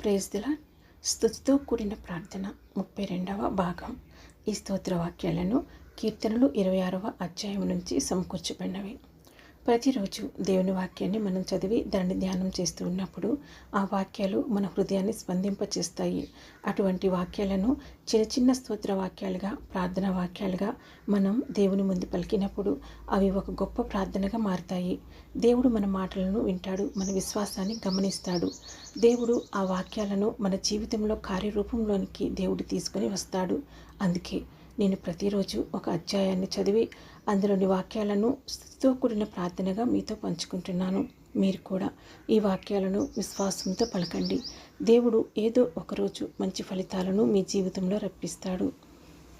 ప్రేజ్దిలా స్థుతితో కూడిన ప్రార్థన ముప్పై రెండవ భాగం. ఈ స్తోత్ర వాక్యాలను కీర్తనలు ఇరవై ఆరవ అధ్యాయం నుంచి సమకూర్చబడినవి. ప్రతిరోజు దేవుని వాక్యాన్ని మనం చదివి దాన్ని ధ్యానం చేస్తూ ఉన్నప్పుడు ఆ వాక్యాలు మన హృదయాన్ని స్పందింపచేస్తాయి. అటువంటి వాక్యాలను చిన్న చిన్న స్తోత్ర వాక్యాలుగా ప్రార్థన వాక్యాలుగా మనం దేవుని ముందు పలికినప్పుడు అవి ఒక గొప్ప ప్రార్థనగా మారుతాయి. దేవుడు మన మాటలను వింటాడు మన విశ్వాసాన్ని గమనిస్తాడు. దేవుడు ఆ వాక్యాలను మన జీవితంలో కార్యరూపంలోనికి దేవుడు తీసుకొని వస్తాడు. అందుకే నేను ప్రతిరోజు ఒక అధ్యాయాన్ని చదివి అందులోని వాక్యాలను స్థుతితో కూడిన ప్రార్థనగా మీతో పంచుకుంటున్నాను. మీరు కూడా ఈ వాక్యాలను విశ్వాసంతో పలకండి. దేవుడు ఏదో ఒకరోజు మంచి ఫలితాలను మీ జీవితంలో రప్పిస్తాడు.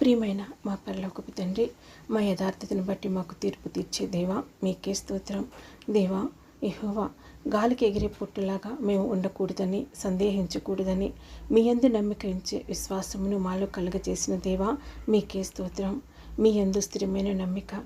ప్రియమైన మా పరలోకపు తండ్రి మా యథార్థతను బట్టి మాకు తీర్పు తీర్చే దేవా మీకే స్తోత్రం. దేవా ఇహోవా గాలికి ఎగిరే పుట్టులాగా మేము ఉండకూడదని సందేహించకూడదని మీ అందు నమ్మిక ఇచ్చే విశ్వాసమును మాలో కలుగజేసిన దేవా మీకే స్తోత్రం. మీ అందు స్థిరమైన నమ్మిక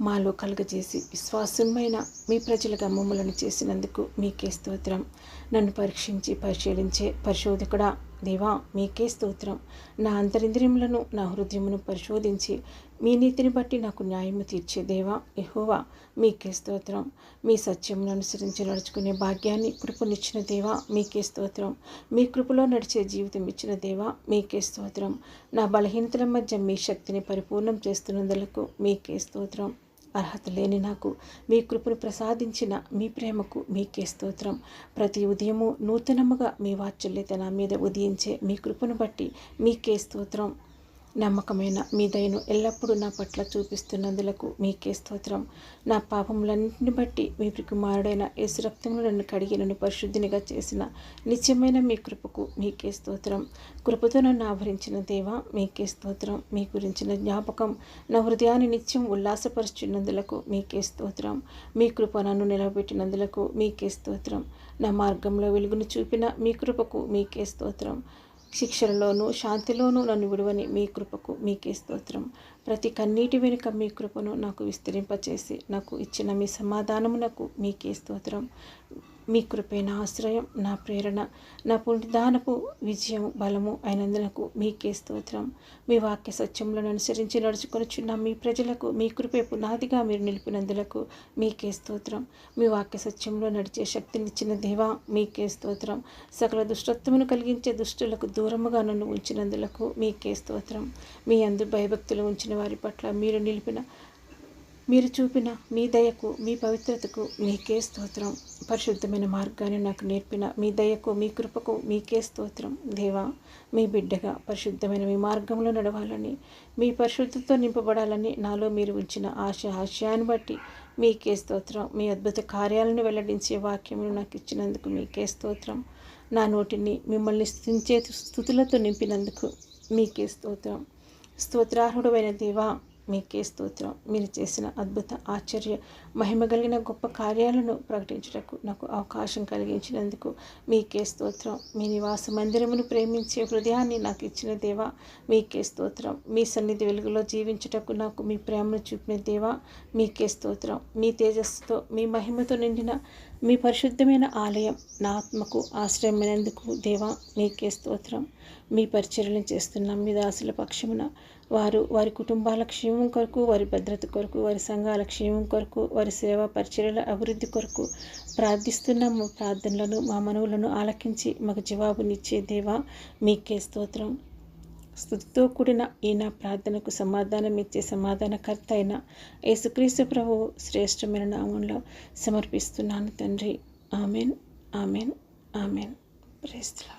మాలో కలుగజేసి విశ్వాసమైన మీ ప్రజలుగా మమ్మలను చేసినందుకు మీకే స్తోత్రం. నన్ను పరీక్షించి పరిశీలించే పరిశోధకుడా దేవా మీకే స్తోత్రం. నా అంతరింద్రియములను నా హృదయమును పరిశోధించి మీ నీతిని బట్టి నాకు న్యాయము తీర్చే దేవా ఎహోవా మీకే స్తోత్రం. మీ సత్యమును అనుసరించి నడుచుకునే భాగ్యాన్ని కృపనిచ్చిన దేవా మీకే స్తోత్రం. మీ కృపలో నడిచే జీవితం ఇచ్చిన దేవా మీకే స్తోత్రం. నా బలహీనతల మధ్య మీ శక్తిని పరిపూర్ణం చేస్తున్నందులకు మీకే స్తోత్రం. అర్హత లేని నాకు మీ కృపను ప్రసాదించిన మీ ప్రేమకు మీకే స్తోత్రం. ప్రతి ఉదయము నూతనముగా మీ వాత్సల్యత నా మీద ఉదయించే మీ కృపను బట్టి మీకే స్తోత్రం. నమ్మకమైన మీ దయను ఎల్లప్పుడూ నా పట్ల చూపిస్తున్నందులకు మీకే స్తోత్రం. నా పాపములన్నింటిని బట్టి మీ కుమారుడైన యేసు రక్తంలో నన్ను కడిగి నన్ను పరిశుద్ధినిగా చేసిన నిత్యమైన మీ కృపకు మీకే స్తోత్రం. కృపతో నన్ను ఆవరించిన దేవ మీకే స్తోత్రం. మీ గురించిన జ్ఞాపకం నా హృదయాన్ని నిత్యం ఉల్లాసపరుచున్నందులకు మీకే స్తోత్రం. మీ కృప నన్ను నిలబెట్టినందులకు మీకే స్తోత్రం. నా మార్గంలో వెలుగును చూపిన మీ కృపకు మీకే స్తోత్రం. శిక్షణలోనూ శాంతిలోనూ నన్ను విడువని మీ కృపకు మీకే స్తోత్రం. ప్రతి కన్నీటి వెనుక మీ కృపను నాకు విస్తరింపచేసి నాకు ఇచ్చిన మీ సమాధానమునకు మీకే స్తోత్రం. మీ కృపే నా ఆశ్రయం నా ప్రేరణ నా పుణ్యదానపు విజయం బలము అయినందునకు మీకే స్తోత్రం. మీ వాక్య సత్యములను అనుసరించి నడుచుకొనిచున్న మీ ప్రజలకు మీ కృపే పునాదిగా మీరు నిలిపినందులకు మీకే స్తోత్రం. మీ వాక్య సత్యంలో నడిచే శక్తినిచ్చిన దేవా మీకే స్తోత్రం. సకల దుష్టత్వమును కలిగించే దుష్టులకు దూరముగా నన్ను ఉంచినందులకు మీకే స్తోత్రం. మీ అందు భయభక్తులు ఉంచిన వారి పట్ల మీరు నిలిపిన మీరు చూపిన మీ దయకు మీ పవిత్రతకు మీకే స్తోత్రం. పరిశుద్ధమైన మార్గాన్ని నాకు నేర్పిన మీ దయకు మీ కృపకు మీకే స్తోత్రం. దేవా మీ బిడ్డగా పరిశుద్ధమైన మీ మార్గంలో నడవాలని మీ పరిశుద్ధతో నింపబడాలని నాలో మీరు ఉంచిన ఆశ ఆశయాన్ని బట్టి మీకే స్తోత్రం. మీ అద్భుత కార్యాలను వెల్లడించే వాక్యమును నాకు ఇచ్చినందుకు మీకే స్తోత్రం. నా నోటిని మిమ్మల్ని స్థించే స్థుతులతో నింపినందుకు మీకే స్తోత్రం. స్తోత్రార్హుడమైన దేవా మీకే స్తోత్రం. మీరు చేసిన అద్భుత ఆశ్చర్య మహిమ కలిగిన గొప్ప కార్యాలను ప్రకటించటకు నాకు అవకాశం కలిగించినందుకు మీకే స్తోత్రం. మీ నివాస మందిరమును ప్రేమించే హృదయాన్ని నాకు ఇచ్చిన దేవా మీకే స్తోత్రం. మీ సన్నిధి వెలుగులో జీవించుటకు నాకు మీ ప్రేమను చూపిన దేవా మీకే స్తోత్రం. మీ తేజస్సుతో మీ మహిమతో నిండిన మీ పరిశుద్ధమైన ఆలయం నా ఆత్మకు ఆశ్రయమైనందుకు దేవా నీకే స్తోత్రం. మీ పరిచర్యలను చేస్తున్నాం మీ దాసుల పక్షమున. వారు వారి కుటుంబాల క్షేమం కొరకు వారి భద్రత కొరకు వారి సంఘాల క్షేమం కొరకు వారి సేవా పరిచర్యల అభివృద్ధి కొరకు ప్రార్థిస్తున్న మా ప్రార్థనలను మా మనవులను ఆలకించి మాకు జవాబునిచ్చే దేవా మీకే స్తోత్రం. స్థుతితో కూడిన ఈ నా ప్రార్థనకు సమాధానం ఇచ్చే సమాధానకర్త అయిన యేసుక్రీస్తు ప్రభు శ్రేష్టమైన నామంలో సమర్పిస్తున్నాను తండ్రి. Amen amen amen. ప్రేస్తులా